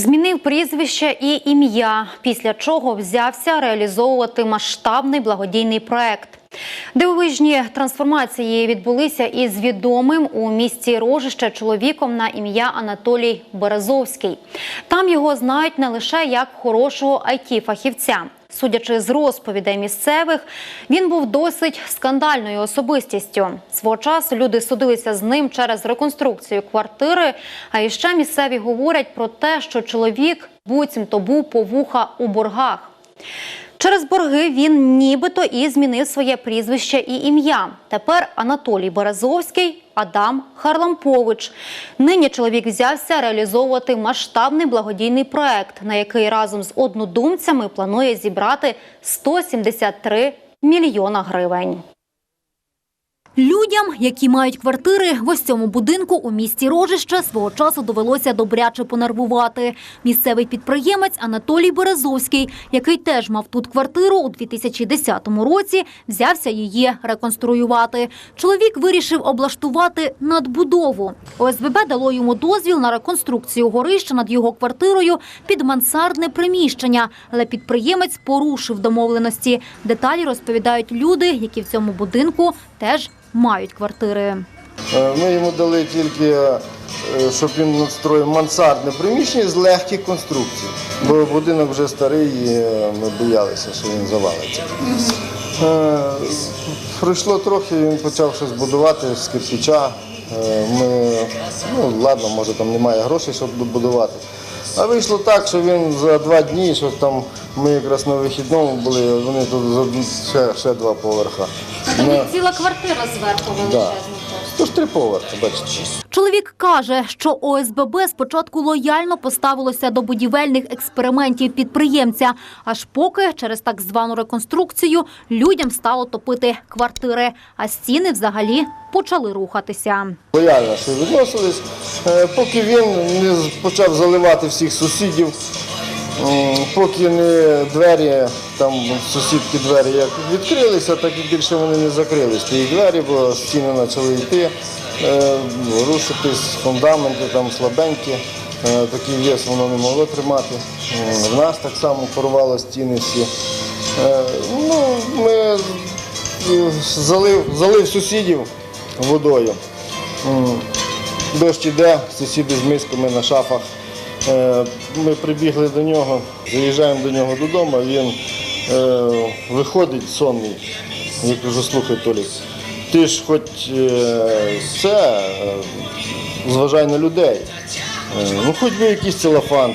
Змінив прізвище і ім'я, після чого взявся реалізовувати масштабний благодійний проект. Дивовижні трансформації відбулися із відомим у місті Рожище чоловіком на ім'я Анатолій Березовський. Там його знають не лише як хорошого it фахівця Судячи з розповідей місцевих, він був досить скандальною особистістю. Свого часу люди судилися з ним через реконструкцію квартири. А іще місцеві говорять про те, що чоловік буцімто був по вуха у боргах. Через борги він нібито і змінив своє прізвище і ім'я. Тепер Анатолій Березовський, Адам Харлампович. Нині чоловік взявся реалізовувати масштабний благодійний проект, на який разом з однодумцями планує зібрати 173 мільйона гривень. Людям, які мають квартири в ось цьому будинку у місті Рожище, свого часу довелося добряче понервувати. Місцевий підприємець Анатолій Березовський, який теж мав тут квартиру у 2010 році, взявся її реконструювати. Чоловік вирішив облаштувати надбудову. ОСББ дало йому дозвіл на реконструкцію горища над його квартирою під мансардне приміщення, але підприємець порушив домовленості. Деталі розповідають люди, які в цьому будинку теж мають квартири. Е, Ми йому дали тільки, е, щоб він надстроїв мансардне приміщення з легких конструкцій. Бо будинок вже старий і е, ми боялися, що він завалиться. Пройшло трохи, він почав щось будувати з кирпича. Ми, ну ладно, може там немає грошей, щоб будувати. А вийшло так, що він за два дні, що там ми якраз на вихідному були, вони тут за- ще, ще два поверха. На- Ціла квартира зверху Да. Тож три поверхи, бачите. Чоловік каже, що ОСББ спочатку лояльно поставилося до будівельних експериментів підприємця, аж поки через так звану реконструкцію людям стало топити квартири, а стіни взагалі почали рухатися. Лояльно що відносились, Е, поки він не почав заливати всіх сусідів, поки не двері, там сусідки двері як відкрилися, так і більше вони не закрились. Ті двері, бо стіни почали йти, е, рушитись, фундаменти там слабенькі, е, такий вес воно не могло тримати. В нас так само порвало стіни всі. Е, Ну, ми е, залив, залив сусідів водою. Дощ іде, сусіди з мисками на шафах. Е, Ми прибігли до нього, заїжджаємо до нього додому, він е, виходить сонний. Я кажу, слухай, Толік, ти ж хоч це, е, зважай на людей. Ну, хоч би якийсь целофан,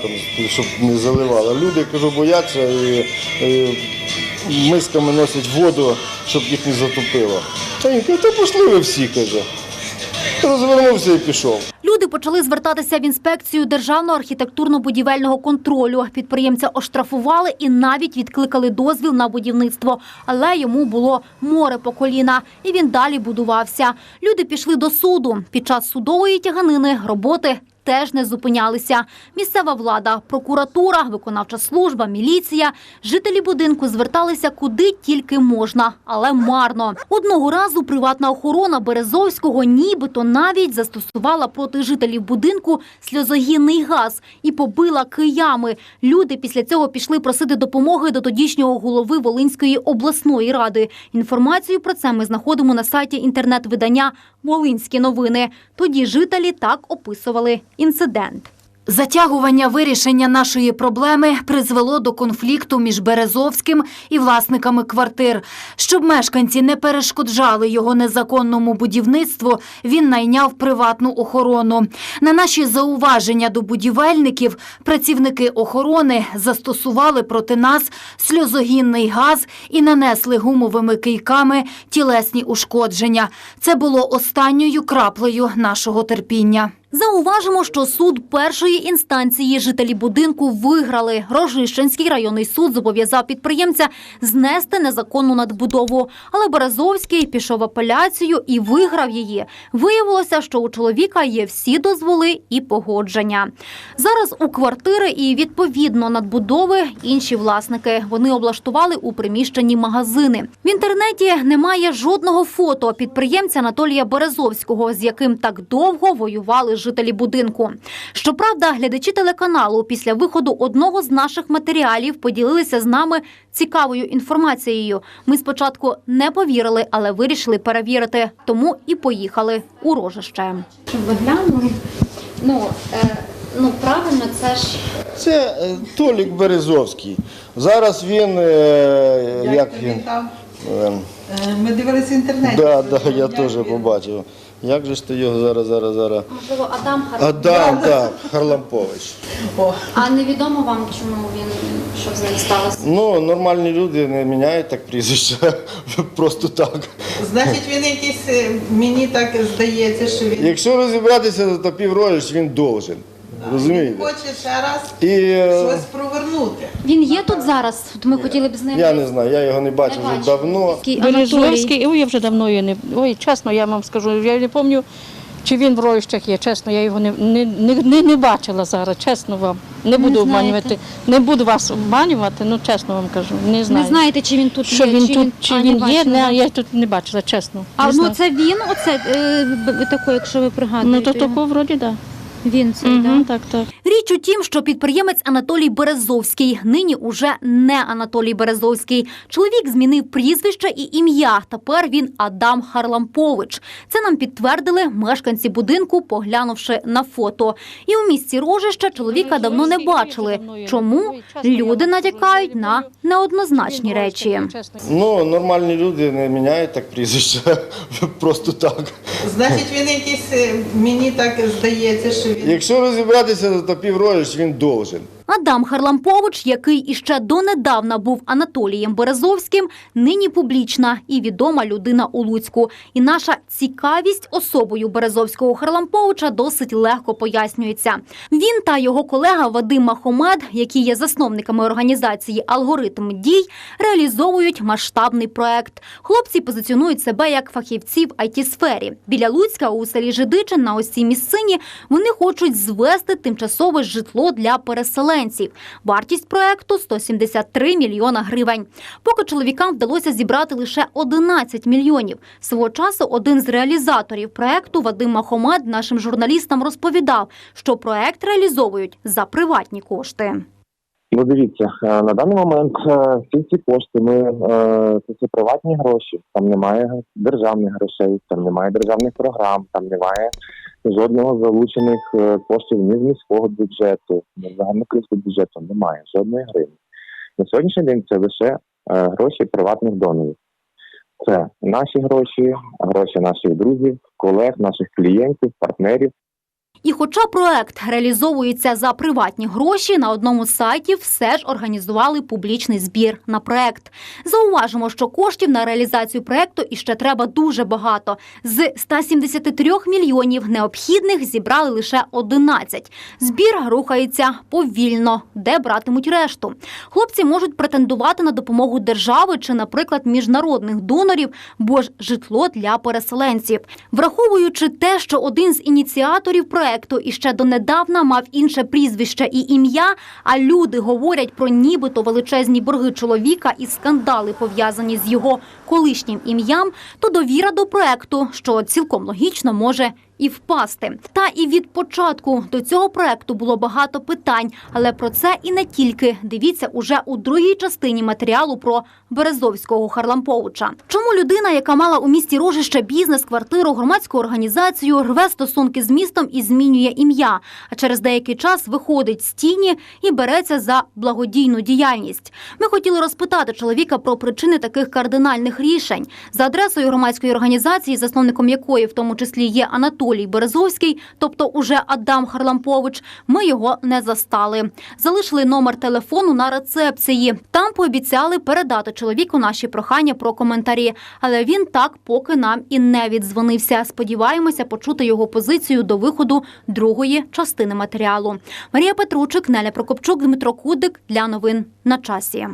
щоб не заливало. Люди, кажу, бояться і, мисками носять воду, щоб їх не затопило. А він каже, та пішли ви всі, каже. Розвернувся і пішов. Люди почали звертатися в інспекцію державного архітектурно-будівельного контролю. Підприємця оштрафували і навіть відкликали дозвіл на будівництво. Але йому було море по коліна, і він далі будувався. Люди пішли до суду. Під час судової тяганини роботи теж не зупинялися. Місцева влада, прокуратура, виконавча служба, міліція. Жителі будинку зверталися куди тільки можна, але марно. Одного разу приватна охорона Березовського нібито навіть застосувала проти жителів будинку сльозогінний газ і побила киями. Люди після цього пішли просити допомоги до тодішнього голови Волинської обласної ради. Інформацію про це ми знаходимо на сайті інтернет-видання Волинські новини. Тоді жителі так описували інцидент. Затягування вирішення нашої проблеми призвело до конфлікту між Березовським і власниками квартир. Щоб мешканці не перешкоджали його незаконному будівництву, він найняв приватну охорону. На наші зауваження до будівельників працівники охорони застосували проти нас сльозогінний газ і нанесли гумовими кийками тілесні ушкодження. Це було останньою краплею нашого терпіння. Зауважимо, що суд першої інстанції жителі будинку виграли. Рожищенський районний суд зобов'язав підприємця знести незаконну надбудову. Але Березовський пішов апеляцію і виграв її. Виявилося, що у чоловіка є всі дозволи і погодження. Зараз у квартири і відповідно надбудови інші власники. Вони облаштували у приміщенні магазини. В інтернеті немає жодного фото підприємця Анатолія Березовського, з яким так довго воювали жителі будинку. Щоправда, глядачі телеканалу після виходу одного з наших матеріалів поділилися з нами цікавою інформацією. Ми спочатку не повірили, але вирішили перевірити, тому і поїхали у рожище. Щоб ви глянули. Ну, е, ну правильно, це ж Це е, Толік Березовський. Зараз він, е, як він він? там? Е, Е, Ми дивилися в інтернеті. Да, да, я теж він? побачив. Як же ж ти його зараз, зараз, зараз? можливо Адам Харлампович. Адам, так, Харлампович. А невідомо вам, чому він що взагалі сталося? Ну, нормальні люди не міняють так прізвище. Просто так. значить, він якийсь, е, мені так здається, що він Якщо розібратися, то півроліч він должен. Він Розумієте? хоче ще раз І е, щось провернути. Він є тут зараз. От Ми хотіли б з ним. я не знаю, я його не бачив вже бачила. давно. Такий Анатолій. Бережовський, ой, я вже давно її не. Ой, чесно, я вам скажу, я не пам'ятаю, чи він в Ройщах є, чесно, я його не, не, не, не, не бачила зараз, чесно вам. Не буду знаєте? обманювати. Не буду вас обманювати, ну чесно вам кажу. Не знаю. Не знаєте, чи він тут що є, він чи тут, чи а, він є, бачила, не, я тут не бачила, чесно. А не ну знаю. це він, оце е, б- якщо ви пригадуєте. ну то його? такого вроді, так. Він цей? Угу, так, так. Річ у тім, що підприємець Анатолій Березовський нині уже не Анатолій Березовський. Чоловік змінив прізвище і ім'я. Тепер він Адам Харлампович. Це нам підтвердили мешканці будинку, поглянувши на фото. І у місті Рожища чоловіка давно не бачили. Чому люди натякають на неоднозначні речі. Ну, нормальні люди не міняють так прізвище. Просто так. Значить, він якийсь, е, мені так здається, що Якщо розібратися, то півроліч він должен. Адам Харлампович, який іще донедавна був Анатолієм Березовським, нині публічна і відома людина у Луцьку. І наша цікавість особою Березовського Харламповича досить легко пояснюється. Він та його колега Вадим Махомед, які є засновниками організації Алгоритм дій, реалізовують масштабний проект. Хлопці позиціонують себе як фахівці в it сфері Біля Луцька у селі Жидичин на ось цій місцині вони хочуть звести тимчасове житло для переселенців. Вартість проекту 173 мільйона гривень. Поки чоловікам вдалося зібрати лише 11 мільйонів. Свого часу один з реалізаторів проекту Вадим Махомед нашим журналістам розповідав, що проект реалізовують за приватні кошти. Ну, дивіться, е, на даний момент е, всі ці кошти ми е, це, це приватні гроші. Там немає державних грошей, там немає державних програм, там немає жодного залучених е, коштів ні з міського бюджету, ні з загальнокритського бюджету. Немає жодної гривні. На сьогоднішній день це лише е, гроші приватних донорів. Це наші гроші, гроші наших друзів, колег, наших клієнтів, партнерів. І хоча проект реалізовується за приватні гроші, на одному з сайтів все ж організували публічний збір на проект. Зауважимо, що коштів на реалізацію проекту іще треба дуже багато. З 173 мільйонів необхідних зібрали лише 11. Збір рухається повільно, де братимуть решту. Хлопці можуть претендувати на допомогу держави чи, наприклад, міжнародних донорів, бо ж житло для переселенців. Враховуючи те, що один з ініціаторів проекту іще донедавна мав інше прізвище і ім'я, а люди говорять про нібито величезні борги чоловіка і скандали пов'язані з його колишнім ім'ям, то довіра до проекту, що цілком логічно може і впасти. Та і від початку до цього проекту було багато питань, але про це і не тільки дивіться уже у другій частині матеріалу про Березовського Харламповича. Чому людина, яка мала у місті Рожище бізнес, квартиру, громадську організацію, рве стосунки з містом і змінює ім'я, а через деякий час виходить з тіні і береться за благодійну діяльність. Ми хотіли розпитати чоловіка про причини таких кардинальних рішень за адресою громадської організації, засновником якої в тому числі є Анатолій Березовський, тобто уже Адам Харлампович. Ми його не застали. Залишили номер телефону на рецепції. Там пообіцяли передати чоловіку наші прохання про коментарі. Але він так поки нам і не віддзвонився. Сподіваємося почути його позицію до виходу другої частини матеріалу. Марія Петручик, Неля Прокопчук, Дмитро Кудик для новин на часі.